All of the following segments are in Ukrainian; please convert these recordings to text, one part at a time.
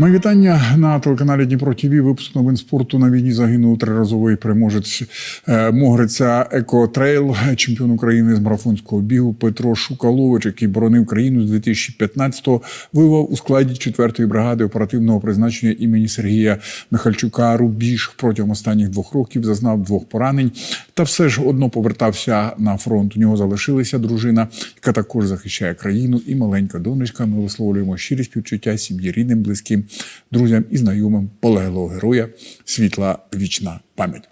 Мої вітання на телеканалі Дніпро ТВ. Випуск новин спорту на війні загинув триразовий переможець е, Могриця Екотрейл, чемпіон України з марафонського бігу Петро Шукалович, який боронив країну з 2015-го, воював у складі 4-ї бригади оперативного призначення імені Сергія Михальчука. Рубіж протягом останніх двох років зазнав двох поранень, та все ж одно повертався на фронт. У нього залишилася дружина, яка також захищає країну, і маленька донечка. Ми висловлюємо щирі співчуття сім'ї рідним, близьким, друзям і знайомим полеглого героя. Світла вічна пам'ять.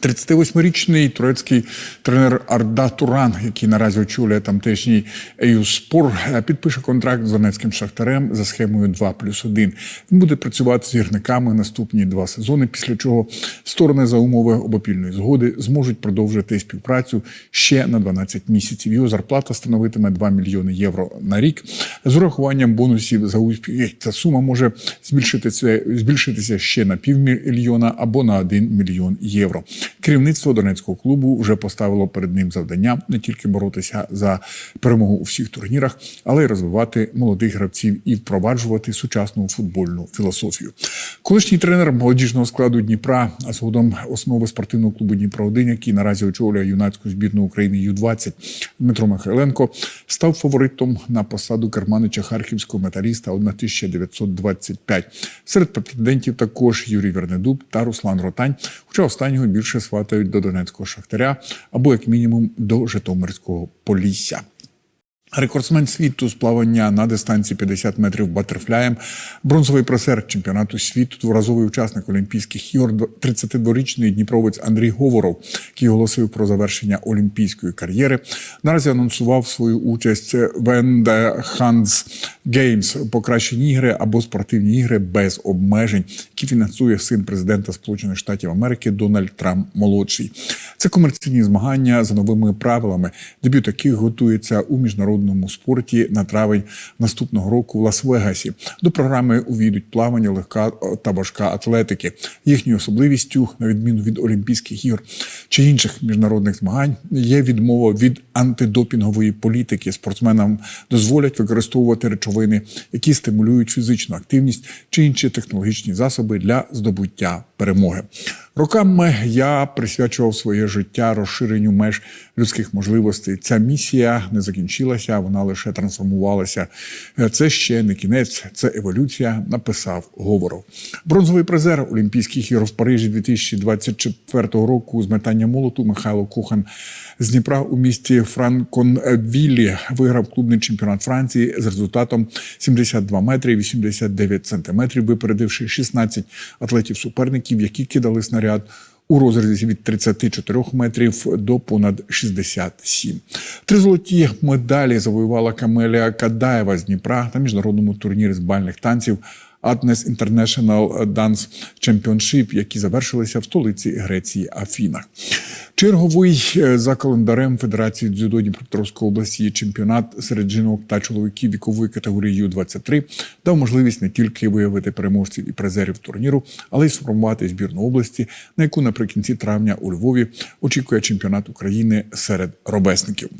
38-річний турецький тренер Арда Туран, який наразі очолює тамтешній Еюспор, підпише контракт з Донецьким шахтарем за схемою 2 плюс 1. Він буде працювати з гірниками наступні два сезони, після чого сторони за умови обопільної згоди зможуть продовжити співпрацю ще на 12 місяців. Його зарплата становитиме 2 мільйони євро на рік. З урахуванням бонусів за успіх ця сума може збільшитися, збільшитися ще на півмільйона або на 1 мільйон євро. Керівництво Донецького клубу вже поставило перед ним завдання не тільки боротися за перемогу у всіх турнірах, але й розвивати молодих гравців і впроваджувати сучасну футбольну філософію. Колишній тренер молодіжного складу Дніпра, а згодом основи спортивного клубу Дніпро 1 який наразі очолює юнацьку збірну України Ю-20 Дмитро Михайленко, став фаворитом на посаду керманича харківського металіста 1925. Серед претендентів також Юрій Вернедуб та Руслан Ротань, хоча останнього більше сватають до Донецького шахтаря або як мінімум до Житомирського Полісся. Рекордсмен світу з плавання на дистанції 50 метрів батерфляєм, бронзовий пресер чемпіонату світу, дворазовий учасник Олімпійських ігор, 32-річний дніпровець Андрій Говоров, який оголосив про завершення олімпійської кар'єри. Наразі анонсував свою участь в Hands Games – покращені ігри або спортивні ігри без обмежень, які фінансує син президента Сполучених Штатів Америки Дональд Трамп молодший. Це комерційні змагання за новими правилами, дебют яких готується у міжнародному спорті на травень наступного року в Лас-Вегасі. До програми увійдуть плавання, легка та важка атлетики. Їхньою особливістю, на відміну від Олімпійських ігор чи інших міжнародних змагань, є відмова від антидопінгової політики. Спортсменам дозволять використовувати речовини, які стимулюють фізичну активність чи інші технологічні засоби для здобуття перемоги. Роками я присвячував своє життя розширенню меж людських можливостей. Ця місія не закінчилася, вона лише трансформувалася. Це ще не кінець, це еволюція. Написав Говоров. Бронзовий призер Олімпійських ігор в Парижі 2024 року з метання молоту Михайло Кухан з Дніпра у місті Франконвіллі виграв клубний чемпіонат Франції з результатом 72 метри 89 сантиметрів, випередивши 16 атлетів суперників, які кидали снаряд у розрізі від 34 метрів до понад 67. Три золоті медалі завоювала Камелія Кадаєва з Дніпра на міжнародному турнірі з бальних танців. Atnes International Dance Championship, які завершилися в столиці Греції Афінах. Черговий е, за календарем Федерації дзюдо Дніпропетровської області чемпіонат серед жінок та чоловіків вікової категорії Ю-23 дав можливість не тільки виявити переможців і призерів турніру, але й сформувати збірну області, на яку наприкінці травня у Львові очікує чемпіонат України серед робесників.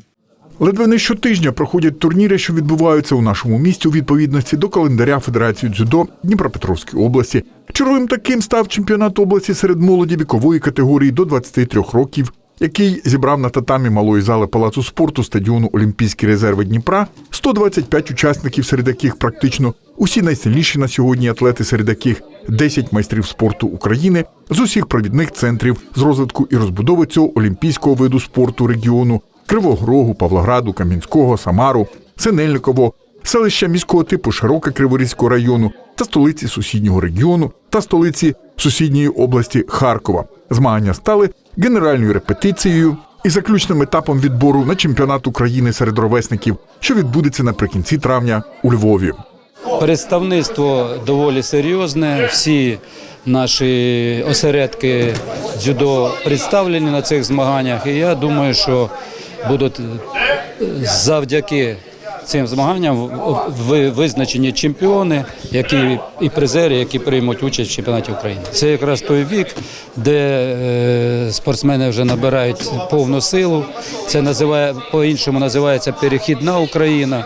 Ледве не щотижня проходять турніри, що відбуваються у нашому місті у відповідності до календаря Федерації дзюдо Дніпропетровської області. Черговим таким став чемпіонат області серед молоді вікової категорії до 23 років, який зібрав на татамі малої зали палацу спорту стадіону Олімпійські резерви Дніпра 125 учасників, серед яких практично усі найсильніші на сьогодні атлети, серед яких 10 майстрів спорту України з усіх провідних центрів з розвитку і розбудови цього олімпійського виду спорту регіону. Кривого Рогу, Павлограду, Кам'янського, Самару, Синельниково, селища міського типу Широка Криворізького району та столиці сусіднього регіону та столиці сусідньої області Харкова. Змагання стали генеральною репетицією і заключним етапом відбору на чемпіонат України серед ровесників, що відбудеться наприкінці травня у Львові. Представництво доволі серйозне. Всі наші осередки дзюдо представлені на цих змаганнях. І я думаю, що будуть завдяки цим змаганням ви- визначені чемпіони, які і призери, які приймуть участь в чемпіонаті України. Це якраз той вік, де е, спортсмени вже набирають повну силу. Це називає по-іншому називається перехідна Україна.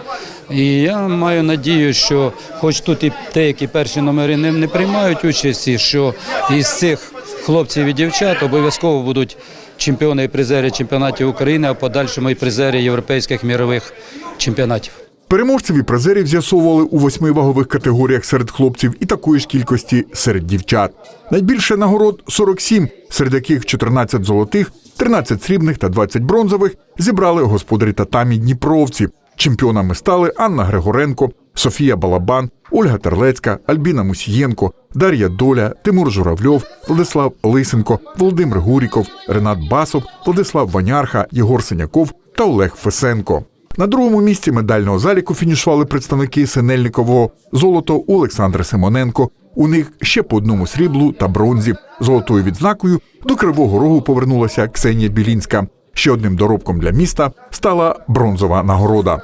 І я маю надію, що хоч тут і деякі перші номери не приймають участі, що із цих хлопців і дівчат обов'язково будуть чемпіони і призери чемпіонатів України, а подальшому і призери європейських мірових чемпіонатів. Переможців і призерів з'ясовували у восьми вагових категоріях серед хлопців і такої ж кількості серед дівчат. Найбільше нагород 47, серед яких 14 золотих, 13 срібних та 20 бронзових зібрали господарі татамі Дніпровці. Чемпіонами стали Анна Григоренко, Софія Балабан, Ольга Терлецька, Альбіна Мусієнко, Дар'я Доля, Тимур Журавльов, Владислав Лисенко, Володимир Гуріков, Ренат Басов, Владислав Ванярха, Єгор Синяков та Олег Фесенко. На другому місці медального заліку фінішували представники Синельникового золото у Олександра Симоненко. У них ще по одному сріблу та бронзі. Золотою відзнакою до Кривого Рогу повернулася Ксенія Білінська. Ще одним доробком для міста стала бронзова нагорода.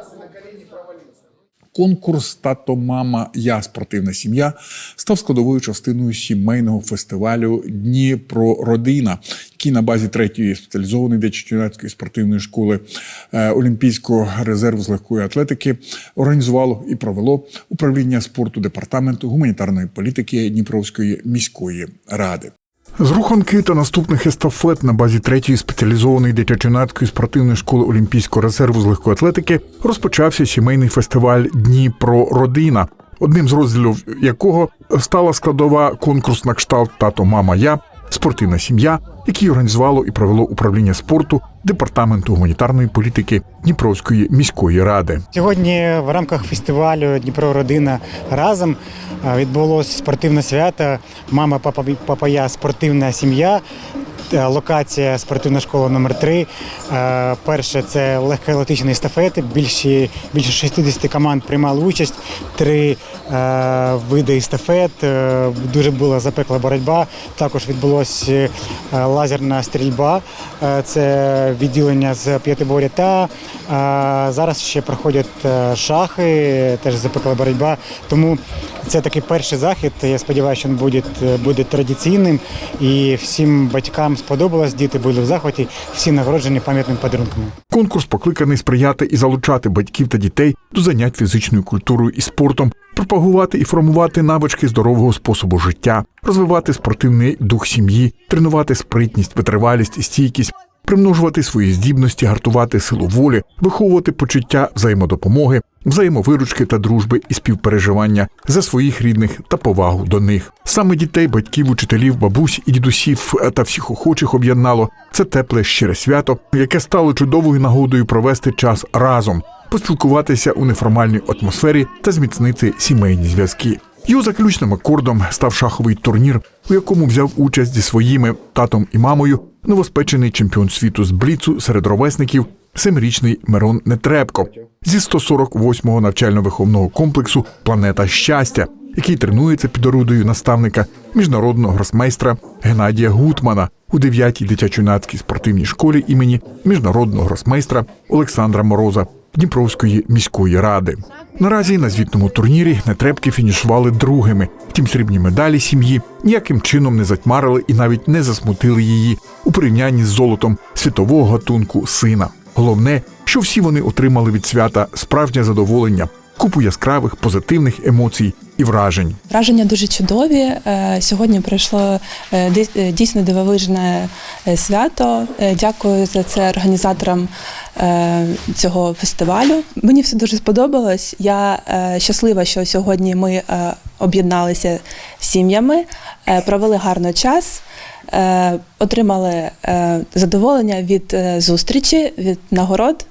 Конкурс Тато Мама Я спортивна сім'я став складовою частиною сімейного фестивалю Дніпро Родина, який на базі третьої спеціалізованої дитячо-юнацької спортивної школи е, Олімпійського резерву з легкої атлетики організувало і провело управління спорту департаменту гуманітарної політики Дніпровської міської ради. З руханки та наступних естафет на базі третьої спеціалізованої дитячо-юнацької спортивної школи Олімпійського резерву з легкоатлетики розпочався сімейний фестиваль Дніпро Родина, одним з розділів якого стала складова конкурс на кшталт Тато Мама Я спортивна сім'я, які організувало і провело управління спорту департаменту гуманітарної політики Дніпровської міської ради. Сьогодні в рамках фестивалю Дніпро Родина разом відбулося спортивне свято. Мама, папа, папа я спортивна сім'я. Е, Локація спортивна школа номер 3 Перше це легкоатлетичні естафети. Більше, більше 60 команд приймали участь. Три е, види естафет. Е, Дуже була запекла боротьба. Також відбулася е, лазерна стрільба. Е, Це відділення з п'ятиборя та е, зараз ще проходять е, шахи, теж запекла боротьба. Тому це такий перший захід. Я сподіваюся, що він буде, буде традиційним і всім батькам сподобалось. Діти були в захваті, всі нагороджені пам'ятними подарунками. Конкурс покликаний сприяти і залучати батьків та дітей до занять фізичною культурою і спортом, пропагувати і формувати навички здорового способу життя, розвивати спортивний дух сім'ї, тренувати спритність, витривалість і стійкість. Примножувати свої здібності, гартувати силу волі, виховувати почуття взаємодопомоги, взаємовиручки та дружби і співпереживання за своїх рідних та повагу до них. Саме дітей, батьків, учителів, бабусь і дідусів та всіх охочих об'єднало це тепле щире свято, яке стало чудовою нагодою провести час разом, поспілкуватися у неформальній атмосфері та зміцнити сімейні зв'язки. Його заключним акордом став шаховий турнір, у якому взяв участь зі своїми татом і мамою новоспечений чемпіон світу з бліцу серед ровесників, семирічний Мирон Нетребко зі 148-го навчально-виховного комплексу Планета щастя, який тренується під орудою наставника міжнародного гросмейстра Геннадія Гутмана у 9-й дитячо-юнацькій спортивній школі імені міжнародного гросмейстра Олександра Мороза Дніпровської міської ради. Наразі на звітному турнірі нетребки фінішували другими. Втім, срібні медалі сім'ї ніяким чином не затьмарили і навіть не засмутили її у порівнянні з золотом світового гатунку сина. Головне, що всі вони отримали від свята справжнє задоволення, купу яскравих позитивних емоцій і вражень. Враження дуже чудові. Е, Сьогодні пройшло е, е, дійсно дивовижне свято. Дякую за це організаторам цього фестивалю. Мені все дуже сподобалось. Я щаслива, що сьогодні ми об'єдналися сім'ями, провели гарно час, отримали е, задоволення від е, зустрічі, від нагород.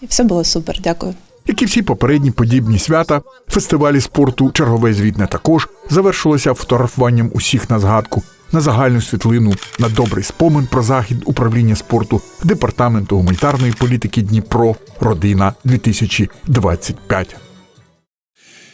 І все було супер. Дякую. Як і всі попередні подібні свята, фестивалі спорту чергове звітне також завершилося фотографуванням усіх на згадку, на загальну світлину, на добрий спомин про захід управління спорту департаменту гуманітарної політики Дніпро Родина 2025.